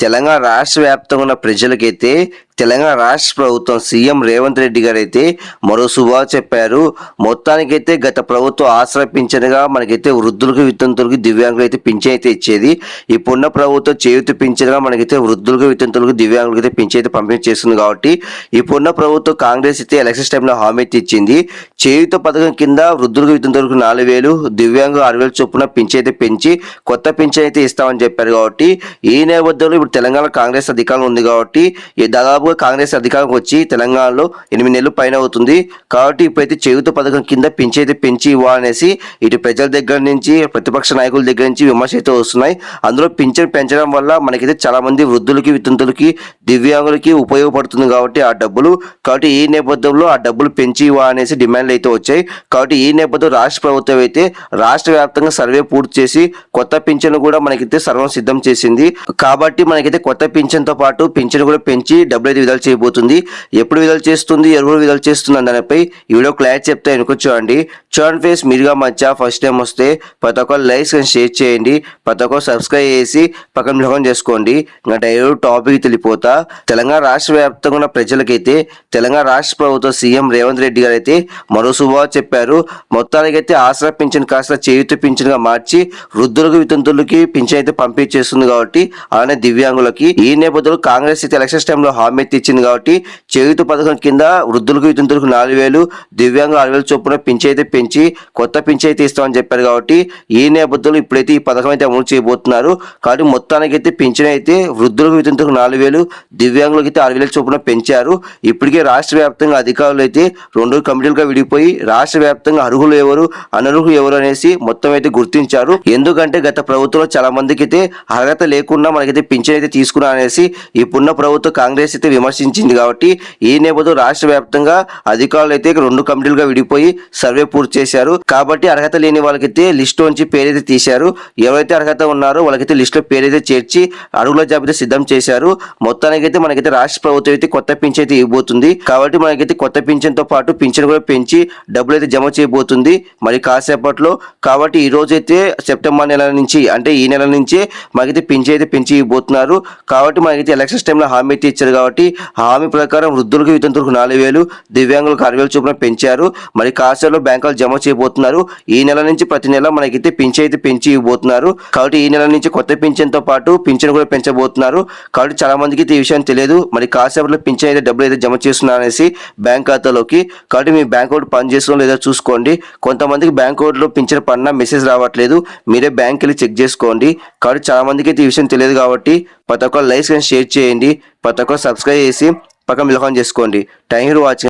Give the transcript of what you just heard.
తెలంగాణ రాష్ట్ర వ్యాప్తంగా ఉన్న ప్రజలకైతే తెలంగాణ రాష్ట్ర ప్రభుత్వం సీఎం రేవంత్ రెడ్డి గారు అయితే మరో శుభా చెప్పారు. మొత్తానికైతే గత ప్రభుత్వం ఆసరా పింఛన్గా మనకైతే వృద్ధులకు వితంతులకు దివ్యాంగులు అయితే పింఛన్ అయితే ఇచ్చేది. ఇప్పుడున్న ప్రభుత్వం చేయుతి పింఛన్గా మనకైతే వృద్ధులకు వితంతులకు దివ్యాంగులకు అయితే పింఛన్ అయితే పంపిణీ చేస్తుంది కాబట్టి ఇప్పుడున్న ప్రభుత్వం కాంగ్రెస్ అయితే ఎలక్షన్స్ టైంలో హామీ అయితే ఇచ్చింది. చేయూత పథకం కింద వృద్ధులకు వితంతులకు నాలుగు వేలు దివ్యాంగులు ఆరు వేలు చొప్పున పింఛన్ అయితే పెంచి కొత్త పింఛన్ అయితే ఇస్తామని చెప్పారు కాబట్టి ఈ నేపథ్యంలో ఇప్పుడు తెలంగాణ కాంగ్రెస్ అధికారం ఉంది కాబట్టి దాదాపుగా కాంగ్రెస్ అధికారం వచ్చి తెలంగాణలో ఎనిమిది నెలలు పైన అవుతుంది. కాబట్టి ఇప్పుడైతే చేయుత పథకం కింద పెంచైతే పెంచి ఇవ్వాలనేసి ఇటు ప్రజల దగ్గర నుంచి ప్రతిపక్ష నాయకుల దగ్గర నుంచి విమర్శ అయితే వస్తున్నాయి. అందులో పింఛన్ పెంచడం వల్ల మనకైతే చాలా మంది వృద్ధులకి వితంతులకి దివ్యాంగులకి ఉపయోగపడుతుంది కాబట్టి ఆ డబ్బులు. కాబట్టి ఈ నేపథ్యంలో ఆ డబ్బులు పెంచి ఇవ్వాలనేసి డిమాండ్లు అయితే వచ్చాయి. కాబట్టి ఈ నేపథ్యంలో రాష్ట్ర ప్రభుత్వం అయితే రాష్ట్ర వ్యాప్తంగా సర్వే పూర్తి చేసి కొత్త పింఛన్ కూడా మనకైతే సర్వం సిద్ధం చేసింది. కాబట్టి మన మనకైతే కొత్త పింఛన్తో పాటు పింఛన్ కూడా పెంచి డబ్బులు అయితే విడుదల చేయబోతుంది. ఎప్పుడు విడుదల చేస్తుంది ఎవరు విడుదల చేస్తుంది దానిపై ఈ వీడియో క్లారిటీ చెప్తే వెనుక చూడండి చూడండి ఫేస్ మీరుగా మధ్య ఫస్ట్ టైం వస్తే ప్రతి ఒక్కరు లైక్స్ అండ్ షేర్ చేయండి. ప్రతి ఒక్కరు సబ్స్క్రైబ్ చేసి పక్కన మిలకం చేసుకోండి. ఇంకా డైరెక్ట్ టాపిక్ తెలిపోతా తెలంగాణ రాష్ట్ర వ్యాప్తంగా ఉన్న ప్రజలకైతే తెలంగాణ రాష్ట్ర ప్రభుత్వ సీఎం రేవంత్ రెడ్డి గారు అయితే మరో శుభవార్త చెప్పారు. మొత్తానికైతే ఆసరా పింఛన్ కాస్త చేయూత పింఛన్గా మార్చి వృద్ధులకు వితంతులకి పింఛన్ అయితే పంపిణీ చేస్తుంది కాబట్టి అలానే దివ్యాంగులకి ఈ నేపథ్యంలో కాంగ్రెస్ అయితే ఎలక్షన్స్ టైంలో హామీ ఇచ్చింది కాబట్టి చేయూత పథకం కింద వృద్ధులకు వితంతులకు నాలుగు వేలు దివ్యాంగులు ఆరు వేలు చొప్పున పింఛన్ అయితే పెంచి కొత్త పింఛన్ అయితే ఇస్తామని చెప్పారు కాబట్టి ఈ నేపథ్యంలో ఇప్పుడైతే ఈ పథకం అయితే అమలు చేయబోతున్నారు. కాబట్టి మొత్తానికైతే పింఛన్ అయితే వృద్ధులకు వితంతులకు నాలుగు వేలు దివ్యాంగులకు అయితే ఆరు వేల చొప్పున పెంచారు. ఇప్పటికే రాష్ట్ర వ్యాప్తంగా అధికారులు అయితే రెండు కమిటీలుగా విడిపోయి రాష్ట్ర వ్యాప్తంగా అర్హులు ఎవరు అనర్హులు ఎవరు అనేసి మొత్తం అయితే గుర్తించారు. ఎందుకంటే గత ప్రభుత్వంలో చాలా మందికి అయితే అర్హత లేకుండా మనకైతే పింఛన్ అయితే తీసుకురానేసి అనేసి ఇప్పుడున్న ప్రభుత్వం కాంగ్రెస్ అయితే విమర్శించింది కాబట్టి ఈ నేపథ్యంలో రాష్ట్ర వ్యాప్తంగా అధికారులు అయితే రెండు కమిటీలుగా విడిపోయి సర్వే పూర్తి చేశారు. కాబట్టి అర్హత లేని వాళ్ళకైతే లిస్ట్ నుంచి పేరైతే తీశారు. ఎవరైతే అర్హత ఉన్నారో వాళ్ళకైతే లిస్టులో పేరైతే చేర్చి అడుగుల జాబితా సిద్ధం చేశారు. మొత్తానికైతే మనకైతే రాష్ట్ర ప్రభుత్వం అయితే కొత్త పింఛన్ అయితే ఇవ్వబోతుంది. కాబట్టి మనకైతే కొత్త పింఛన్తో పాటు పింఛన్ కూడా పెంచి డబ్బులు అయితే జమ చేయబోతుంది. మరి కాసేపట్లో కాబట్టి ఈ రోజు అయితే సెప్టెంబర్ నెల నుంచి అంటే ఈ నెల నుంచే మనకైతే పింఛన్ అయితే పెంచి ఇవ్వబోతున్నారు. కాబట్టి మనకైతే ఎలక్షన్స్ టైంలో హామీ అయితే ఇచ్చారు కాబట్టి హామీ ప్రకారం వృద్ధులకు వితంతులకు నాలుగు వేలు దివ్యాంగులకు ఆరు వేలు చొప్పున పెంచారు. మరి కాసేలో బ్యాంకులు జమ చేయబోతున్నారు. ఈ నెల నుంచి ప్రతి నెల మనకైతే పింఛన్ అయితే పెంచి ఇవ్వబోతున్నారు. కాబట్టి ఈ నెల నుంచి కొత్త పింఛన్తో పాటు పింఛన్ కూడా పెంచబోతున్నారు. కాబట్టి చాలా మందికి అయితే ఈ విషయం తెలియదు. మరి కాసేపట్లో పింఛన్ అయితే డబ్బులు అయితే జమ చేస్తున్నారు అనేసి బ్యాంక్ ఖాతాలోకి. కాబట్టి మీ బ్యాంక్ అకౌంట్ పని చేస్తుందో లేదో చూసుకోండి. కొంతమందికి బ్యాంక్ అకౌంట్లో పింఛన్ పడినా మెసేజ్ రావట్లేదు. మీరే బ్యాంక్ వెళ్ళి చెక్ చేసుకోండి. కాబట్టి చాలా మందికి అయితే ఈ విషయం తెలియదు కాబట్టి ప్రతి ఒక్కరు లైక్స్ కానీ షేర్ చేయండి ప్రతి సబ్స్క్రైబ్ చేసి పక్కన మిలకం చేసుకోండి. Thank you watching.